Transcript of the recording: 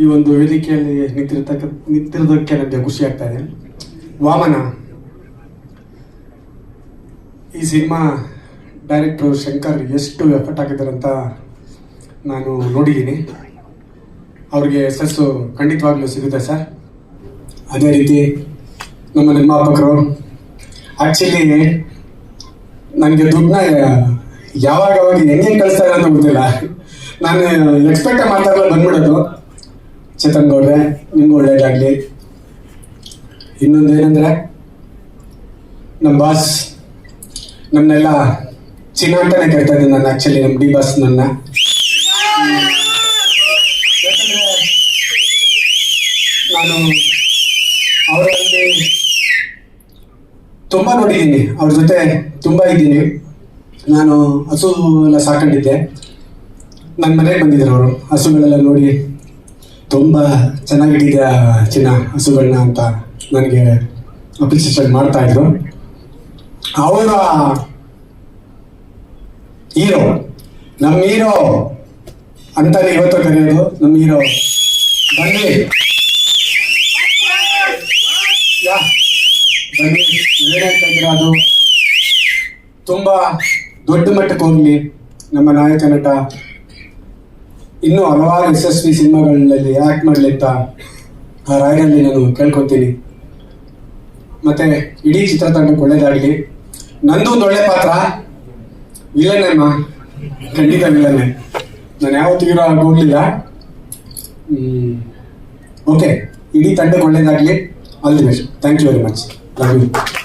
ಈ ಒಂದು ವೇದಿಕೆಯಲ್ಲಿ ನಿಂತಿರ್ತಕ್ಕ ನಿಂತಿರೋದಕ್ಕೆ ನನಗೆ ಖುಷಿ ಆಗ್ತಾ ಇದೆ. ವಾಮನ, ಈ ಸಿನಿಮಾ ಡೈರೆಕ್ಟರ್ ಶಂಕರ್ ಎಷ್ಟು ಎಫರ್ಟ್ ಹಾಕಿದ್ದಾರೆ ಅಂತ ನಾನು ನೋಡಿದ್ದೀನಿ. ಅವ್ರಿಗೆ ಯಶಸ್ಸು ಖಂಡಿತವಾಗ್ಲೂ ಸಿಗುತ್ತೆ ಸರ್. ಅದೇ ರೀತಿ ನಮ್ಮ ನಿರ್ಮಾಪಕರು ಆ್ಯಕ್ಚುಲಿ ನನಗೆ ದುಡ್ಡನ್ನ ಯಾವಾಗ ಅವಾಗ ಹೆಂಗೆ ಕಳಿಸ್ತಾರೆ ಅಂತ ಗೊತ್ತಿಲ್ಲ. ನಾನು ಎಕ್ಸ್ಪೆಕ್ಟ್ ಮಾಡ್ತಾ ಇರಲ್ಲ ಬಂದ್ಬಿಡೋದು. ಚೇತನ್ ಗೌಡ್ರೆ, ನಿಮ್ಗೆ ಒಳ್ಳೇದಾಗ್ಲಿ. ಇನ್ನೊಂದು ಏನಂದ್ರೆ ನಮ್ಮ ಬಾಸ್ ನಮ್ಮನ್ನೆಲ್ಲ ಚಿನ್ನ ಅಂತಾನೆ ಕರಿತಾ ಇದ್ದೀನಿ ನಾನು ಆಕ್ಚುಲಿ ನಮ್ಮ ಡಿ ಬಾಸ್ ನನ್ನ. ನಾನು ಅವರಲ್ಲಿ ತುಂಬ ನೋಡಿದ್ದೀನಿ. ಅವ್ರ ಜೊತೆ ತುಂಬ ಇದ್ದೀನಿ. ನಾನು ಹಸು ಎಲ್ಲ ಸಾಕೊಂಡಿದ್ದೆ. ನನ್ನ ಮನೆಗೆ ಬಂದಿದ್ರು ಅವರು. ಹಸುಗಳೆಲ್ಲ ನೋಡಿ ತುಂಬ ಚೆನ್ನಾಗಿಟ್ಟಿದ್ಯಾ ಚಿನ್ನ ಹಸುಗಳನ್ನ ಅಂತ ನನಗೆ ಅಪ್ರಿಸಿಯೇಷನ್ ಮಾಡ್ತಾ ಇದ್ರು. ಅವರ ಹೀರೋ ನಮ್ಮ ಹೀರೋ ಅಂತ ಇವತ್ತು ಕರೆಯೋದು ನಮ್ಮ ಹೀರೋ ಬನ್ನಿ ಬನ್ನಿ ಏನಂತಂದ್ರೆ ಅದು. ತುಂಬ ದೊಡ್ಡ ಮಟ್ಟಕ್ಕೆ ಹೋಗ್ಲಿ. ನಮ್ಮ ನಾಯಕ ನಟ ಇನ್ನೂ ಹಲವಾರು ಯಶಸ್ವಿ ಸಿನಿಮಾಗಳಲ್ಲಿ ಆಕ್ಟ್ ಮಾಡಲಿ ಅಂತ ಆ ರಾಯರಲ್ಲಿ ನಾನು ಕೇಳ್ಕೊತೀನಿ. ಮತ್ತೆ ಇಡೀ ಚಿತ್ರತಂಡಕ್ಕೆ ಒಳ್ಳೇದಾಗಲಿ. ನಂದು ಒಂದು ಒಳ್ಳೆ ಪಾತ್ರ ವಿಲನ್ ಖಂಡಿತ ವಿಲನ್ನೇ ನಾನು ಯಾವತ್ತೂ ಹೀರೋ ಹೋಗ್ಲಿಲ್ಲ. ಓಕೆ ಇಡೀ ತಂಡಕ್ಕೆ ಒಳ್ಳೇದಾಗಲಿ. All the thank you very much you